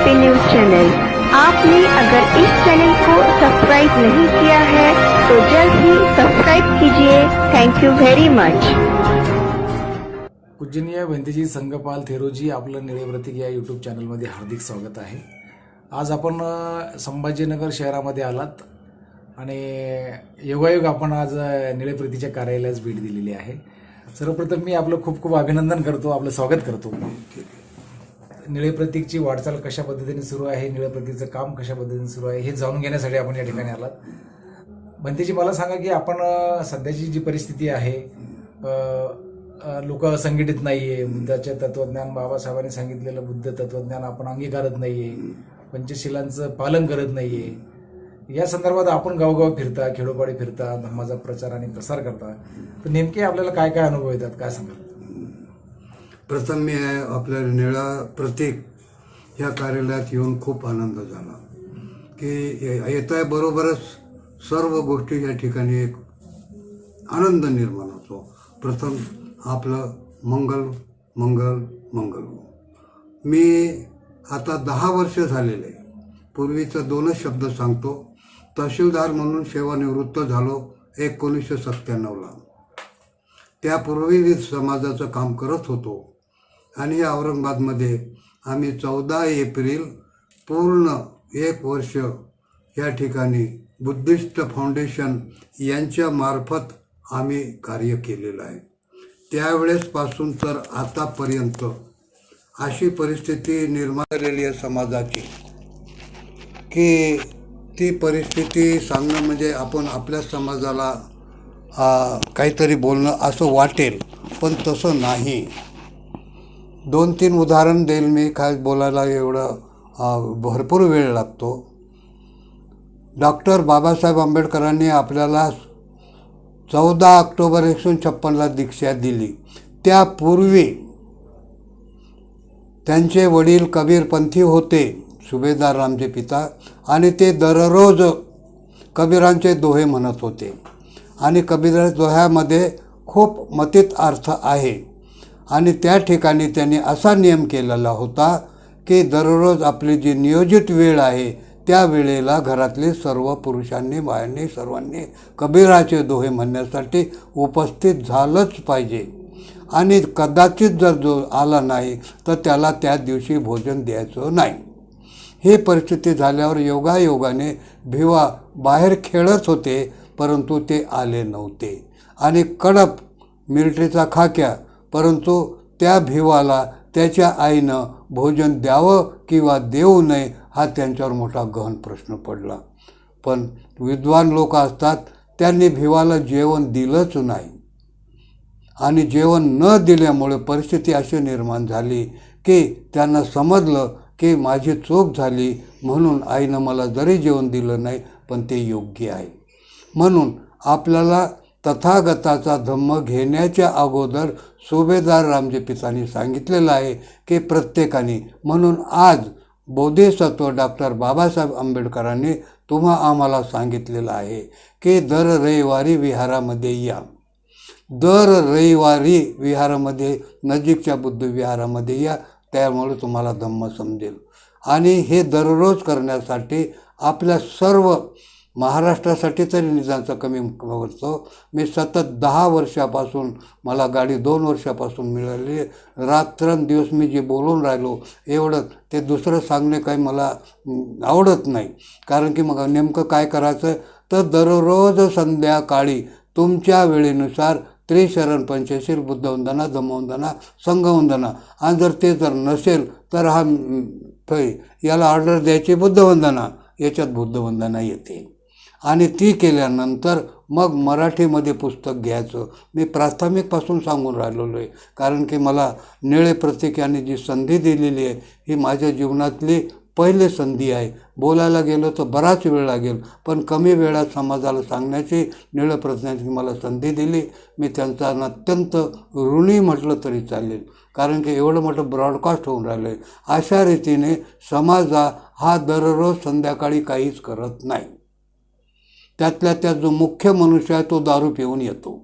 P news channel आपने अगर इस चैनल को सब्सक्राइब नहीं किया है तो जल्द ही सब्सक्राइब कीजिए। थैंक यू वेरी मच पूजनीय भंतेजी संगपाल थेरोजी आपलं निळेप्रतीक या यूट्यूब चॅनलमध्ये हार्दिक स्वागत आहे। आज आपण संभाजीनगर शहरामध्ये आलात आणि योगायोग आपण आज निळेप्रतीच्या कार्यालयास भेट दिलेली आहे। सर्वप्रथम मी आपलं खूप खूप अभिनंदन करतो आपलं स्वागत करतो। निळे प्रतीकची वाटचाल कशा पद्धतीने सुरू आहे निळे प्रतीकचं काम कशा पद्धतीने सुरू आहे हे जाणून घेण्यासाठी आपण या ठिकाणी आलात. भंतेजी मला सांगा की आपण सध्याची जी परिस्थिती आहे लोक असंघटित आहे बुद्धाचे तत्वज्ञान बाबासाहेबांनी सांगितलेलं बुद्ध तत्वज्ञान आपण अंगीकारत नाही आहे पंचशिलांचं पालन करत नाही आहे या संदर्भात आपण गावगाव फिरता खेडोपाडी फिरता धर्माचा प्रचार आणि प्रसार करता तर नेमके आपल्याला काय काय अनुभव येतात काय सांगाल? प्रथम मी आपल्या निळा प्रतीक ह्या कार्यालयात येऊन खूप आनंद झाला. की येत आहे बरोबरच सर्व गोष्टी या ठिकाणी एक आनंद निर्माण होतो. प्रथम आपलं मंगल मंगल मंगल. मी आता दहा वर्ष झालेले. पूर्वीचं दोनच शब्द सांगतो. तहसीलदार म्हणून सेवानिवृत्त झालो एकोणीसशे सत्त्याण्णवला. त्यापूर्वी मी समाजाचं काम करत होतो. आणि औरंगाबादमध्ये आम्ही चौदा एप्रिल पूर्ण एक वर्ष या ठिकाणी बुद्धिस्ट फाउंडेशन यांच्या मार्फत आम्ही कार्य केलेलं आहे. त्यावेळेसपासून तर आतापर्यंत अशी परिस्थिती निर्माण झालेली आहे समाजाची की ती परिस्थिती सांगणं म्हणजे आपण आपल्या समाजाला काहीतरी बोलणं असं वाटेल पण तसं नाही. दोन तीन उदाहरण देईल मी. काय बोलायला एवढं भरपूर वेळ लागतो. डॉक्टर बाबासाहेब आंबेडकरांनी आपल्याला चौदा ऑक्टोबर एकशे छप्पनला दीक्षा दिली. त्यापूर्वी त्यांचे वडील कबीरपंथी होते सुभेदार रामचे पिता आणि ते दररोज कबीरांचे दोहे म्हणत होते. आणि कबीर दोह्यामध्ये खूप मतीत अर्थ आहे. आणि त्या ठिकाणी त्यांनी असा नियम केलेला होता की दररोज आपली जी नियोजित वेळ आहे त्या वेळेला घरातले सर्व पुरुषांनी बायांनी सर्वांनी कबीराचे दोहे म्हणण्यासाठी उपस्थित झालंच पाहिजे. आणि कदाचित जर जो आला नाही तर त्याला त्या दिवशी भोजन द्यायचं नाही. ही परिस्थिती झाल्यावर योगायोगाने भिवा बाहेर खेळत होते परंतु ते आले नव्हते. आणि कडप मिलिटरीचा खाक्या परंतु त्या भिवाला त्याच्या आईनं भोजन द्यावं किंवा देऊ नये हा त्यांच्यावर मोठा गहन प्रश्न पडला. पण विद्वान लोक असतात त्यांनी भिवाला जेवण दिलंच नाही. आणि जेवण न दिल्यामुळे परिस्थिती अशी निर्माण झाली की त्यांना समजलं की माझी चूक झाली म्हणून आईनं मला जरी जेवण दिलं नाही पण ते योग्य आहे. म्हणून आपल्याला तथागताचा धम्म घेण्याच्या अगोदर सुभेदार रामजे पितांनी सांगितलेलं आहे की प्रत्येकाने म्हणून आज बोधिसत्व डॉक्टर बाबासाहेब आंबेडकरांनी तुम्हा आम्हाला सांगितलेलं आहे की दर रविवारी विहारामध्ये या. दर रविवारी विहारामध्ये नजीकच्या बुद्ध विहारामध्ये या त्यामुळे तुम्हाला धम्म समजेल. आणि हे दररोज करण्यासाठी आपल्या सर्व महाराष्ट्रासाठी तरी निदानचा कमी करतो मी सतत दहा वर्षापासून मला गाडी दोन वर्षापासून मिळाली. रात्रंदिवस मी जे बोलून राहिलो एवढं ते दुसरं सांगणे काही मला आवडत नाही. कारण की मग नेमकं काय करायचं? तर दररोज संध्याकाळी तुमच्या वेळेनुसार त्रिशरण पंचशील बुद्धवंदना धमवंदना संघवंदना आणि जर ते जर नसेल तर हा याला ऑर्डर द्यायची बुद्धवंदना. याच्यात बुद्धवंदना येते. आणि ती केल्यानंतर मग मराठीमध्ये पुस्तक घ्यायचं. मी प्राथमिकपासून सांगून राहिलेलो आहे. कारण की मला निळे प्रतीक यांनी जी संधी दिलेली आहे ही माझ्या जीवनातली पहिले संधी आहे. बोलायला गेलो तर बराच वेळ लागेल पण कमी वेळात समाजाला सांगण्याची निळ प्रज्ञाची मला संधी दिली. मी त्यांचा अत्यंत ऋणी म्हटलं तरी चालेल. कारण की एवढं मोठं ब्रॉडकास्ट होऊन राहिलं आहे अशा रीतीने समाजा हा दररोज संध्याकाळी काहीच करत नाही. त्यातल्या त्यात जो मुख्य मनुष्य आहे तो दारू पिऊन येतो.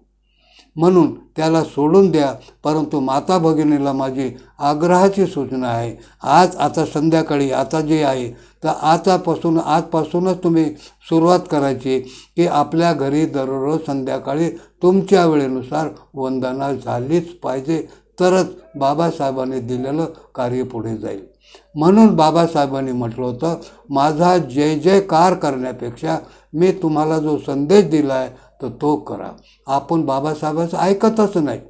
म्हणून त्याला सोडून द्या परंतु माता भगिनीला माझी आग्रहाची सूचना आहे. आज आता संध्याकाळी आता जे आहे तर आतापासून आजपासूनच तुम्ही सुरुवात करायची की आपल्या घरी दररोज संध्याकाळी तुमच्या वेळेनुसार वंदना झालीच पाहिजे तरच बाबासाहेबांनी दिलेलं कार्य पुढे जाईल. म्हणून बाबासाहेबांनी म्हटलं होतं माझा जय जयकार करण्यापेक्षा मी तुम्हाला जो संदेश दिला आहे तर तो करा. आपण बाबासाहेबांचं ऐकतच नाही.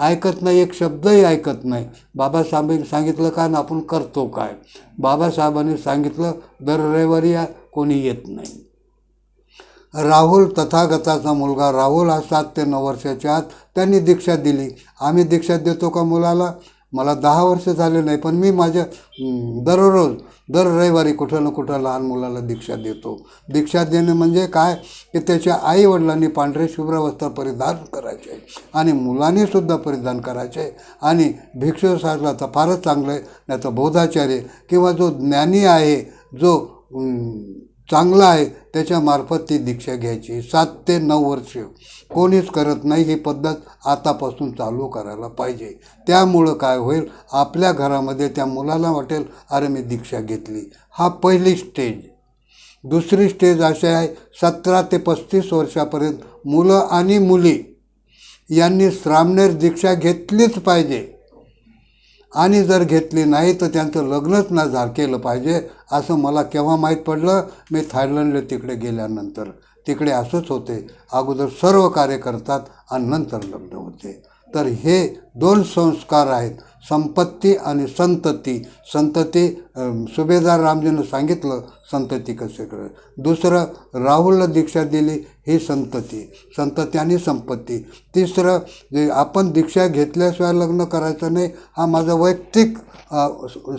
ऐकत नाही एक शब्दही ऐकत नाही. बाबासाहेबांनी सांगितलं काय ना आपण करतो काय? बाबासाहेबांनी सांगितलं दर रविवारी या कोणी येत नाही. राहुल तथागताचा मुलगा राहुल हा सात ते नऊ वर्षाच्या आत त्यांनी दीक्षा दिली. आम्ही दीक्षा देतो का मुलाला? मला दहा वर्ष झाले नाही पण मी माझ्या दररोज दर रविवारी कुठं ना कुठं लहान मुलाला दीक्षा देतो. दीक्षा देणे म्हणजे काय? की त्याच्या आईवडिलांनी पांढरे शुभ्र वस्त्र परिधान करायचे आणि मुलांनीसुद्धा परिधान करायचे आणि भिक्षू साधला तर फारच चांगलं आहे नाही तर बौद्धाचार्य किंवा जो ज्ञानी आहे जो चांगला आहे त्याच्यामार्फत ती दीक्षा घ्यायची. सात ते नऊ वर्ष. कोणीच करत नाही ही पद्धत आतापासून चालू करायला पाहिजे. त्यामुळं काय होईल आपल्या घरामध्ये त्या मुलाला वाटेल अरे मी दीक्षा घेतली. हा पहिली स्टेज दुसरी स्टेज अशी आहे सतरा ते पस्तीस वर्षापर्यंत मुलं आणि मुली यांनी श्रामणेर दीक्षा घेतलीच पाहिजे. आणि जर घेतली नाही तर त्यांचं लग्नच ना झा केलं पाहिजे असं मला केव्हा माहीत पडलं? मी थायलंडला तिकडे गेल्यानंतर. तिकडे असंच होते. अगोदर सर्व कार्य करतात आणि नंतर लग्न होते. तर हे दोन संस्कार आहेत. संपत्ती आणि संतती. संतती सुभेदार रामजीनं सांगितलं संतती कसे कर दुसरं राहुलला दीक्षा दिली ही संतती. संतती आणि संपत्ती. तिसरं जे आपण दीक्षा घेतल्याशिवाय लग्न करायचं नाही हा माझा वैयक्तिक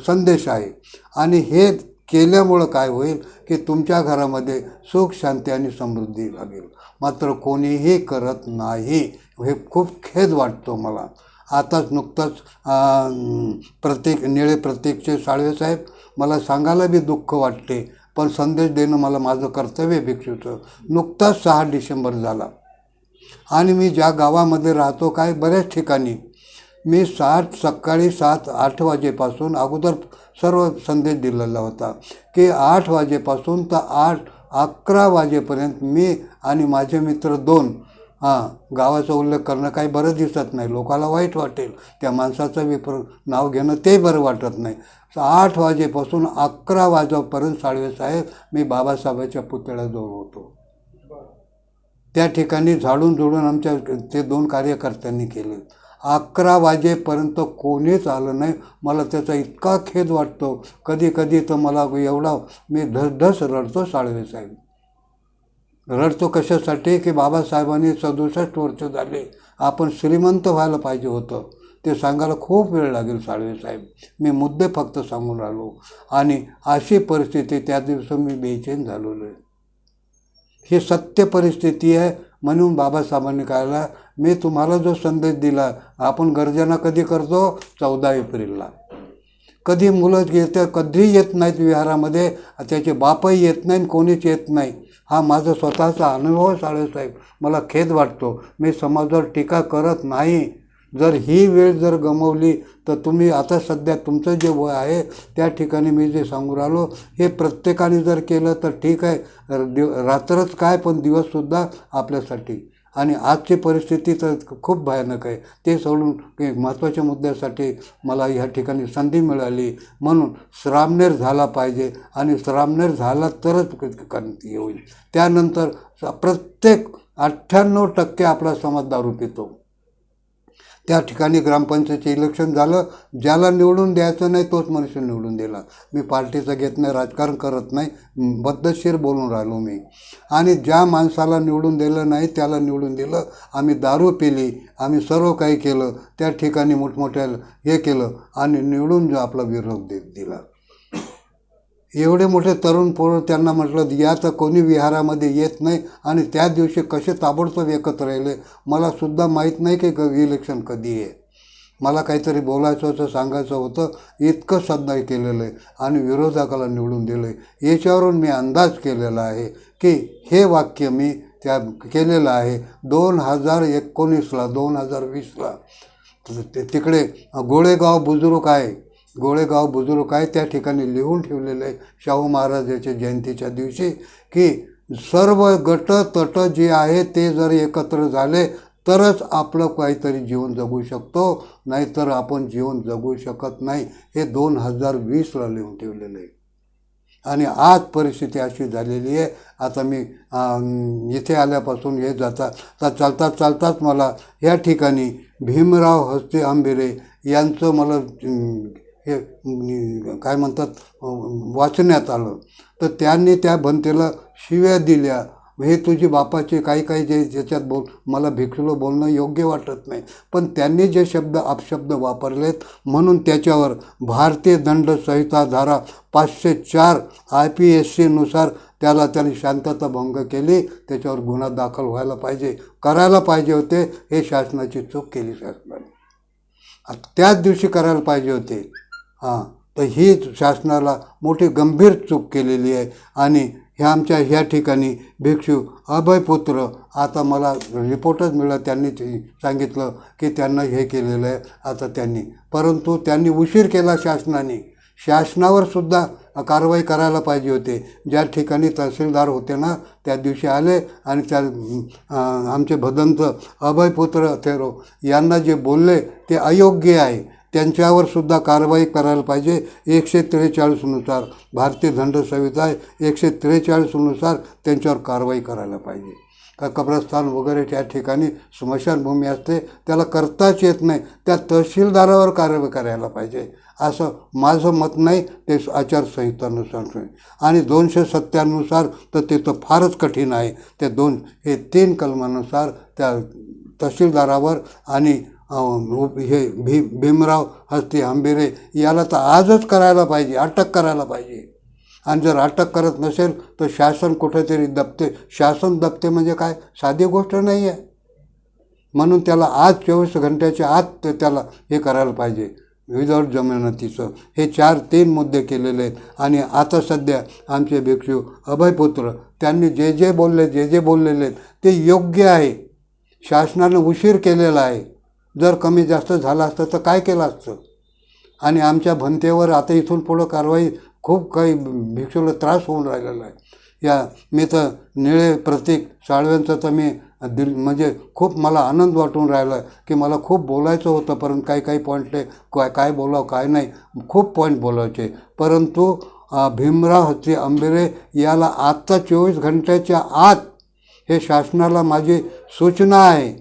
संदेश आहे. आणि हे केल्यामुळं काय होईल की तुमच्या घरामध्ये सुख शांती आणि समृद्धी लागेल. मात्र कोणीही करत नाही. हे खूप खेद वाटतो मला. आताच नुकतंच प्रत्येक निळे प्रत्येकचे साळवेसाहेब मला सांगायला बी दुःख वाटते पण संदेश देणं मला माझं कर्तव्य भिक्षूचं. नुकताच सहा डिसेंबर झाला. आणि मी ज्या गावामध्ये राहतो काय बऱ्याच ठिकाणी मी सात सकाळी सात आठ वाजेपासून अगोदर सर्व संदेश दिलेला होता की आठ वाजेपासून तर आठ अकरा वाजेपर्यंत मी आणि माझे मित्र दोन हां गावाचा उल्लेख करणं काही बरं दिसत नाही. लोकाला वाईट वाटेल. त्या माणसाचं विप्र नाव घेणं ते बरं वाटत नाही. आठ वाजेपासून अकरा वाजेपर्यंत साळवेसाहेब मी बाबासाहेबाच्या पुतळ्याजवळ होतो. त्या ठिकाणी झाडून झुडून आमच्या ते दोन कार्यकर्त्यांनी केले. अकरा वाजेपर्यंत कोणीच आलं नाही. मला त्याचा इतका खेद वाटतो. कधी कधी तर मला एवढा मी धसधस रडतो साळवेसाहेब रडतो कशासाठी? की बाबासाहेबांनी सदुसष्ट वर्ष झाले. आपण श्रीमंत व्हायला पाहिजे होतं. ते सांगायला खूप वेळ लागेल साळवेसाहेब मी मुद्दे फक्त सांगून राहिलो. आणि अशी परिस्थिती त्या दिवशी मी बेचैन झालेलो आहे. ही सत्य परिस्थिती आहे म्हणून बाबासाहेबांनी कायला मी तुम्हाला जो संदेश दिला आपण गर्जना कधी करतो? चौदा एप्रिलला. कधी मुलं येतं कधी येत नाहीत विहारामध्ये त्याचे बापही येत नाही कोणीच येत नाही. हा माझा स्वतःचा अनुभव साळेसाहेब. मला खेद वाटतो. मी समाजावर टीका करत नाही. जर ही वेळ जर गमवली तर तुम्ही आता सध्या तुमचं जे वय आहे त्या ठिकाणी मी जे सांगू राहिलो हे प्रत्येकाने जर केलं तर ठीक आहे. दिव रात्रच काय पण दिवससुद्धा आपल्यासाठी. आणि आजची परिस्थिती तर खूप भयानक आहे. ते सोडून की महत्त्वाच्या मुद्द्यासाठी मला ह्या ठिकाणी संधी मिळाली. म्हणून श्रामनेर झाला पाहिजे आणि श्रामनेर झाला तरच क्रांती होईल. त्यानंतर प्रत्येक अठ्ठ्याण्णव टक्के आपला समाज दारू पितो. त्या ठिकाणी ग्रामपंचायतचे इलेक्शन झालं. ज्याला निवडून द्यायचं नाही तोच मनुष्य निवडून दिला. मी पार्टीचं घेत नाही राजकारण करत नाही बद्धशीर बोलून राहिलो मी. आणि ज्या माणसाला निवडून दिलं नाही त्याला निवडून दिलं. आम्ही दारू पिली आम्ही सर्व काही केलं. त्या ठिकाणी मोठमोठ्या हे केलं आणि निवडून जो आपला विरोध दे दिला. एवढे मोठे तरुण पोरं त्यांना म्हटलं या तर कोणी विहारामध्ये येत नाही आणि त्या दिवशी कसे ताबडतोब एकत्र राहिले? मला सुद्धा माहीत नाही की ग इलेक्शन कधी आहे. मला काहीतरी बोलायचं होतं सांगायचं होतं इतकं सध्या केलेलं आहे आणि विरोधकाला निवडून दिलं आहे याच्यावरून मी अंदाज केलेला आहे की हे वाक्य मी त्या केलेलं आहे दोन हजार एकोणीसला दोन हजार वीसला. ते तिकडे गोळेगाव बुजुर्ग आहे गोळेगाव बुजुर्ग आहे त्या ठिकाणी लिहून ठेवलेलं आहे शाहू महाराजाच्या जयंतीच्या दिवशी की सर्व गट तट जे आहे ते जर एकत्र झाले तरच आपलं काहीतरी जीवन जगू शकतो. नाहीतर आपण जीवन जगू शकत नाही. हे दोन हजार वीसला लिहून ठेवलेलं आहे. आणि आज परिस्थिती अशी झालेली आहे. आता मी इथे आल्यापासून हे जाता तर चालता चालताच मला या ठिकाणी भीमराव हस्ते आंबेरे यांचं मला हे काय म्हणतात वाचण्यात आलं. तर त्यांनी त्या भंतेला शिव्या दिल्या. हे तुझी बापाचे काही काही जे ज्याच्यात बोल मला भिक्षुलं बोलणं योग्य वाटत नाही. पण त्यांनी जे शब्द अपशब्द वापरलेत म्हणून त्याच्यावर भारतीय दंड संहिता धारा पाचशे चार आय पी एस सीनुसार त्याला त्यांनी शांतता भंग केली. त्याच्यावर गुन्हा दाखल व्हायला पाहिजे करायला पाहिजे होते हे शासनाची चूक केली शासनाने त्याच दिवशी करायला पाहिजे होते. हां तर ही शासनाला मोठी गंभीर चूक केलेली आहे. आणि ह्या आमच्या ह्या ठिकाणी भिक्षू अभयपुत्र आता मला रिपोर्टच मिळाला त्यांनी सांगितलं की त्यांना हे केलेलं आहे आता त्यांनी. परंतु त्यांनी उशीर केला शासनाने. शासनावर सुद्धा कारवाई करायला पाहिजे होते. ज्या ठिकाणी तहसीलदार होते ना त्या दिवशी आले आणि त्या आमचे भदंत अभयपुत्र थेरो यांना जे बोलले ते अयोग्य आहे. त्यांच्यावर सुद्धा कारवाई करायला पाहिजे. एकशे त्रेचाळीसनुसार भारतीय दंड संहिता एकशे त्रेचाळीसनुसार त्यांच्यावर कारवाई करायला पाहिजे. का कब्रस्थान वगैरे त्या ठिकाणी स्मशानभूमी असते त्याला करताच येत नाही. त्या तहसीलदारावर कारवाई करायला पाहिजे. असं माझं मत नाही ते आचारसंहितानुसार आणि दोनशे सत्त्यानुसार तर ते तर फारच कठीण आहे. ते दोन हे तीन कलमानुसार त्या तहसीलदारावर आणि हे भी भीमराव हस्ती आंबेरे याला तर आजच करायला पाहिजे अटक करायला पाहिजे. आणि जर अटक करत नसेल तर शासन कुठेतरी दबते. शासन दबते म्हणजे काय? साधी गोष्ट नाही आहे. म्हणून त्याला आज चोवीस घंट्याच्या आत ते त्याला हे करायला पाहिजे. विदाऊट जमानतीचं. हे चार तीन मुद्दे केलेले आहेत. आणि आता सध्या आमचे भिक्षू अभयपुत्र त्यांनी जे जे बोलले जे जे बोललेले आहेत ते योग्य आहे. शासनानं उशीर केलेला आहे. जर कमी जास्त झालं असतं तर काय केलं असतं? आणि आमच्या भंतेवर आता इथून पुढं कारवाई खूप काही भिक्षूला त्रास होऊन राहिलेला आहे. या मी तर निळे प्रतीक साळव्यांचं तर मी दिल म्हणजे खूप मला आनंद वाटून राहिला की मला खूप बोलायचं होतं परंतु काही काही पॉईंटले काय काय बोलावं काय नाही खूप पॉईंट बोलायचे. परंतु भीमराव हत्ती आंबेरे याला आत्ता चोवीस घंट्याच्या आत हे शासनाला माझी सूचना आहे.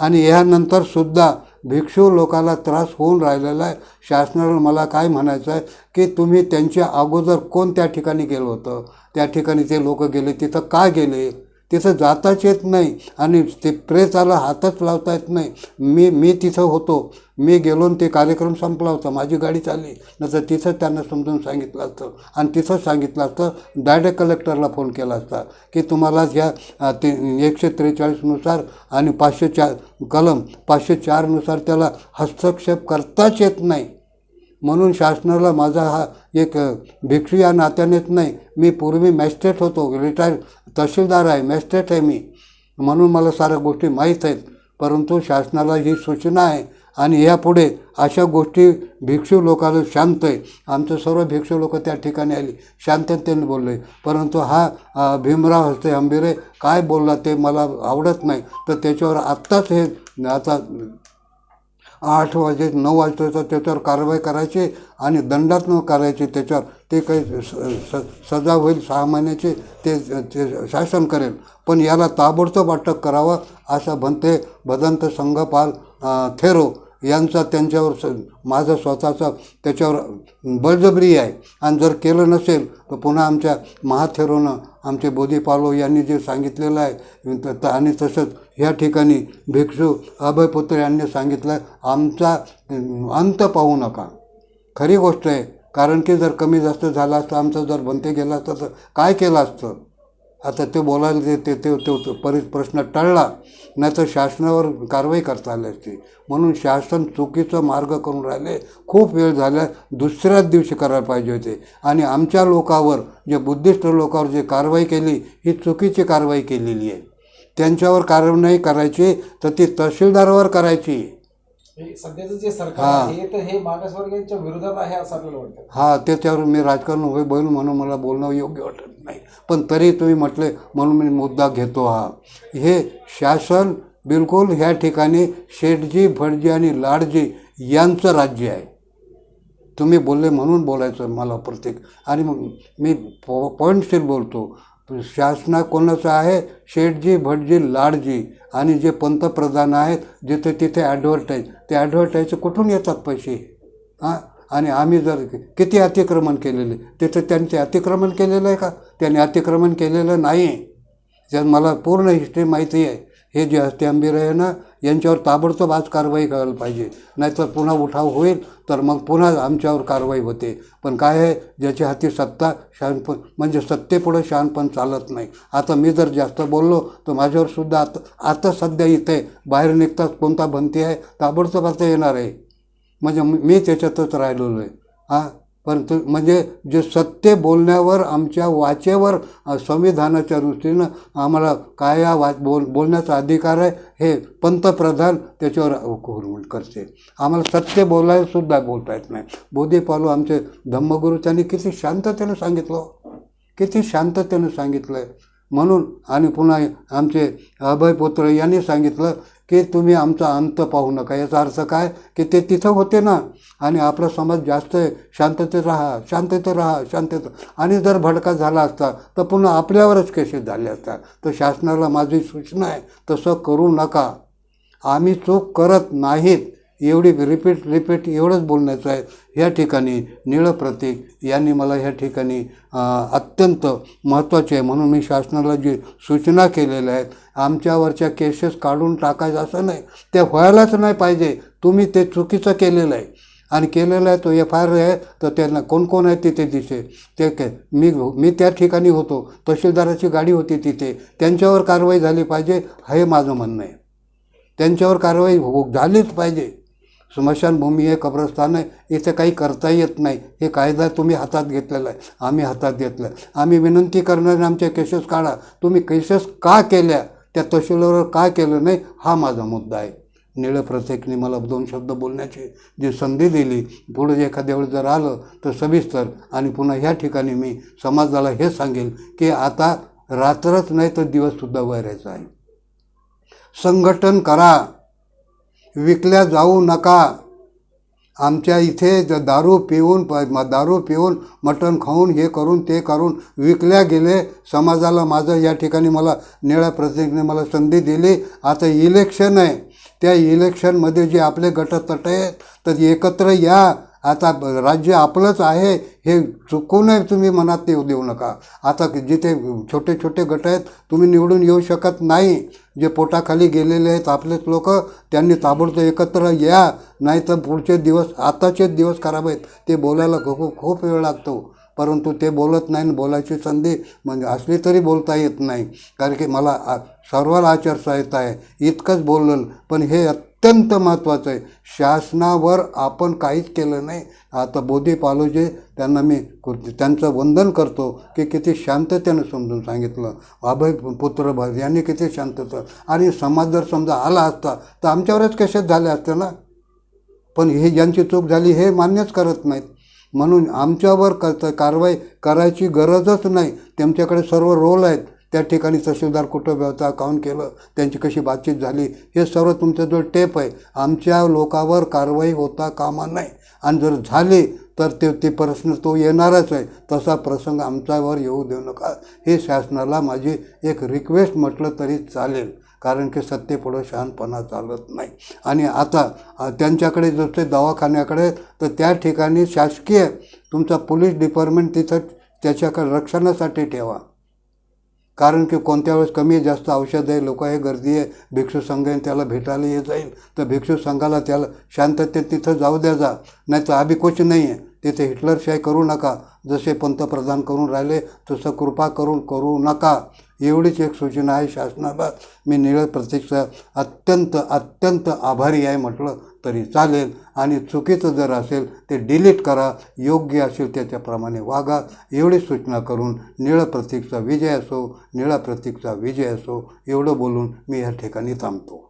आणि यानंतर सुद्धा भिक्षू लोकाला त्रास होऊन राहिलेला आहे. शासनाला मला काय म्हणायचं आहे की तुम्ही त्यांच्या अगोदर कोण त्या ठिकाणी गेलं होतं? त्या ठिकाणी ते लोक गेले तिथं का गेले? तिथं जाताच येत नाही आणि ते प्रेताला हातच लावता येत नाही. मी मी तिथं होतो. मी गेलो ते कार्यक्रम संपला होता. माझी गाडी चालली. नंतर तिथं त्यांना समजून सांगितलं असतं. आणि तिथं सांगितलं असतं डायरेक्ट कलेक्टरला फोन केला असता की तुम्हाला ह्या ते एकशे त्रेचाळीसनुसार आणि पाचशे चार कलम पाचशे चारनुसार त्याला हस्तक्षेप करताच येत नाही. म्हणून शासनाला माझा हा एक भिक्षू या नात्यानेच नाही मी पूर्वी मॅजिस्ट्रेट होतो रिटायर तहसीलदार आहे मॅजिस्ट्रेट आहे मी. म्हणून मला साऱ्या गोष्टी माहीत आहेत परंतु शासनाला ही सूचना आहे आणि यापुढे अशा गोष्टी भिक्षू लोकांना शांत आहे. आमचं सर्व भिक्षू लोक त्या ठिकाणी आली शांततेने बोलले. परंतु हा भीमराव हस्ते आंबेरे काय बोलला ते मला आवडत नाही. तर त्याच्यावर आत्ताच हे आता आठ वाजे नऊ वाजता त्याच्यावर कारवाई करायची आणि दंडात्मक करायची त्याच्यावर. ते काही स स- सजा होईल सहा महिन्याची ते ते शासन करेल. पण याला ताबडतोब अटक करावं असं म्हणते भदंत संघपाल थेरो. यांचा त्यांच्यावर स माझा स्वतःचा त्याच्यावर बळजबरी आहे. आणि जर केलं नसेल तर पुन्हा आमच्या महाथेरोनं आमचे बोधीपालो यांनी जे सांगितलेलं आहे त- आणि तसंच ह्या ठिकाणी भिक्षू अभयपुत्र यांनी सांगितलं आमचा अंत पाहू नका. खरी गोष्ट आहे कारण की जर कमी जास्त झाला असतं आमचं जर बनते गेला असतं तर काय केलं असतं? आता ते बोलायला ते ते ते तो तो परि प्रश्न टळला नाही तर शासनावर कारवाई करता आली असती. म्हणून शासन चुकीचा मार्ग करून राहिले. खूप वेळ झाला दुसऱ्याच दिवशी करायला पाहिजे होते. आणि आमच्या लोकावर जे बुद्धिस्ट लोकावर जे कारवाई केली ही चुकीची कारवाई केलेली आहे. त्यांच्यावर कारवाई नाही करायची तर ती तहसीलदारावर करायची. सध्याचं जे सरकार हा. आहे तर हे मागासवर्गीयांच्या विरोधात आहे असं आपल्याला वाटतं. हा त्याच्यावर मी राजकारण उभे बोलू म्हणून मला बोलणं योग्य वाटत नाही. पण तरी तुम्ही म्हटले म्हणून मी मुद्दा घेतो हा. हे शासन बिलकुल ह्या ठिकाणी शेठजी भटजी आणि लाडजी यांचं राज्य आहे. तुम्ही बोलले म्हणून बोलायचं मला प्रत्येक आणि मग मी पॉ पॉईंटशीर बोलतो. शासना कोणाचं आहे? शेठजी भटजी लाडजी आणि जे पंतप्रधान आहेत जिथे तिथे ॲडव्हर्टाईज ते ॲडव्हर्टाईज कुठून येतात पैसे? हां? आणि आम्ही जर किती अतिक्रमण केलेले? तिथं त्यांचे अतिक्रमण केलेलं आहे का? त्यांनी अतिक्रमण केलेलं नाही त्यात मला पूर्ण हिस्ट्री माहिती आहे. हे जे हस्ते अंबीर आहे ना यांच्यावर ताबडतोब आज कारवाई करायला पाहिजे. नाहीतर पुन्हा उठाव होईल तर मग पुन्हा आमच्यावर कारवाई होते. पण काय आहे ज्याच्या हाती सत्ता शहाणपण म्हणजे सत्तेपुढं शहाणपण चालत नाही. आता मी जर जास्त बोललो तर माझ्यावर सुद्धा आता आता सध्या इथे बाहेर निघताच कोणता भंती आहे ताबडतोब आता येणार आहे. म्हणजे मी मी त्याच्यातच राहिलेलो आहे. हां? परंतु म्हणजे जे सत्य बोलण्यावर आमच्या वाचेवर संविधानाच्या दृष्टीनं आम्हाला काय या बोल बोलण्याचा अधिकार आहे हे पंतप्रधान त्याच्यावर करते. आम्हाला सत्य बोलायलासुद्धा बोलता येत नाही. बोधी पालू आमचे धम्मगुरू त्यांनी किती शांततेनं सांगितलं. किती शांततेनं सांगितलं आहे म्हणून आणि पुन्हा आमचे अभयपुत्र यांनी सांगितलं की तुम्ही आमचा अंत पाहू नका. याचा अर्थ काय? की ते तिथं होते ना आणि आपला समाज जास्त आहे. शांततेत राहा शांततेत राहा शांततेत आणि जर भडका झाला असता तर पुन्हा आपल्यावरच केसेस झाले असतात तर शासनाला माझी सूचना आहे तसं करू नका. आम्ही चूक करत नाहीत. एवढी रिपीट रिपीट एवढंच बोलण्याचं आहे. ह्या ठिकाणी निळं प्रतीक यांनी मला ह्या ठिकाणी अत्यंत महत्त्वाचे आहे. म्हणून मी शासनाला जी सूचना केलेल्या आहेत आमच्यावरच्या केसेस काढून टाकायचं असं नाही. ते व्हायलाच नाही पाहिजे. तुम्ही ते चुकीचं केलेलं आहे. आणि केलेलं आहे तो एफ आय आर आहे तर त्यांना कोण कोण आहे तिथे दिसे. ते काय मी मी त्या ठिकाणी होतो. तहसीलदाराची गाडी होती तिथे. त्यांच्यावर कारवाई झाली पाहिजे हे माझं म्हणणं आहे. त्यांच्यावर कारवाई हो, झालीच पाहिजे. स्मशानभूमी आहे कब्रस्थान आहे. इथे काही करता येत नाही. हे कायदा तुम्ही हातात घेतलेला आहे. आम्ही हातात घेतला आहे. आम्ही विनंती करणारे आमच्या केसेस काढा. तुम्ही केसेस का केल्या? त्या तहसीलवर का केलं नाही? हा माझा मुद्दा आहे. निळं प्रत्येकने मला दोन शब्द बोलण्याची जी संधी दिली पुढे एखाद्या वेळेस जर आलं तर सविस्तर आणि पुन्हा ह्या ठिकाणी मी समाजाला हे सांगेल की आता रात्रच नाही तर दिवससुद्धा वैरायचा आहे. संघटन करा. विकल्या जाऊ नका. आमच्या इथे ज- दारू पिऊन प दारू पिऊन मटण खाऊन हे करून ते करून विकल्या गेले. समाजाला माझं या ठिकाणी मला निळ्या प्रतिनिधीने मला संधी दिली. आता इलेक्शन आहे. त्या इलेक्शनमध्ये जे आपले गटतट आहेत तर एकत्र या. आता राज्य आपलंच आहे हे चुकूनही तुम्ही मनात येऊ देऊ नका. आता जिथे छोटे छोटे गट आहेत तुम्ही निवडून येऊ शकत नाही. जे पोटाखाली गेलेले आहेत आपलेच लोक त्यांनी ताबडतोब एकत्र या नाही तर पुढचे दिवस आताचेच दिवस खराब आहेत. ते बोलायला खूप खूप वेळ लागतो. परंतु ते बोलत नाही आणि बोलायची संधी म्हणजे असली तरी बोलता येत नाही. कारण की मला सर्वाला आचारसंहिता आहे. इतकंच बोललं पण हे अत्यंत महत्त्वाचं आहे. शासनावर आपण काहीच केलं नाही. आता बोधी पालोजे त्यांना मी कृ- त्यांचं वंदन करतो की किती शांततेनं समजून सांगितलं. अभय पुत्र भर यांनी किती शांतता आणि समाज जर समजा आला असता तर आमच्यावरच कशात झाले असते ना? पण हे ज्यांची चूक झाली हे मान्यच करत नाहीत. म्हणून आमच्यावर क कारवाई करायची गरजच नाही. त्यांच्याकडे सर्व रोल आहेत. त्या ठिकाणी तहसीलदार कुठं व्यवसाय काऊन केलं? त्यांची कशी बातचीत झाली? हे सर्व तुमच्याजवळ टेप आहे. आमच्या लोकावर कारवाई होता कामा नाही आणि जर झाली तर ते ते प्रश्न तो येणारच आहे. तसा प्रसंग आमच्यावर येऊ देऊ नका. हे शासनाला माझी एक रिक्वेस्ट म्हटलं तरी चालेल. कारण की सत्तेपुढं शहाणपणा चालत नाही. आणि आता त्यांच्याकडे जसे दवाखान्याकडे तर त्या ठिकाणी शासकीय तुमचा पोलीस डिपार्टमेंट तिथं त्याच्याकडे रक्षणासाठी ठेवा. कारण की कोणत्या वेळेस कमी जास्त औषध आहे लोक हे गर्दी आहे भिक्षू संघ आहे त्याला भेटायला येत जाईल. तर भिक्षू संघाला त्याला शांततेत तिथं जाऊ द्या जा. नाही तर आम्ही कोच नाही आहे. तिथे हिटलरशाही करू नका. जसे पंतप्रधान करून राहिले तसं कृपा करून करू नका. एवढीच एक सूचना आहे शासनाला मी निळ प्रतीक्षा अत्यंत अत्यंत आभारी आहे म्हटलं तरी चालेल. आणि चुकीचं जर असेल ते डिलीट करा. योग्य असेल त्याच्याप्रमाणे वागा. एवढी सूचना करून निळ प्रतीकचा विजय असो निळा प्रतीकचा विजय असो एवढं बोलून मी या ठिकाणी थांबतो.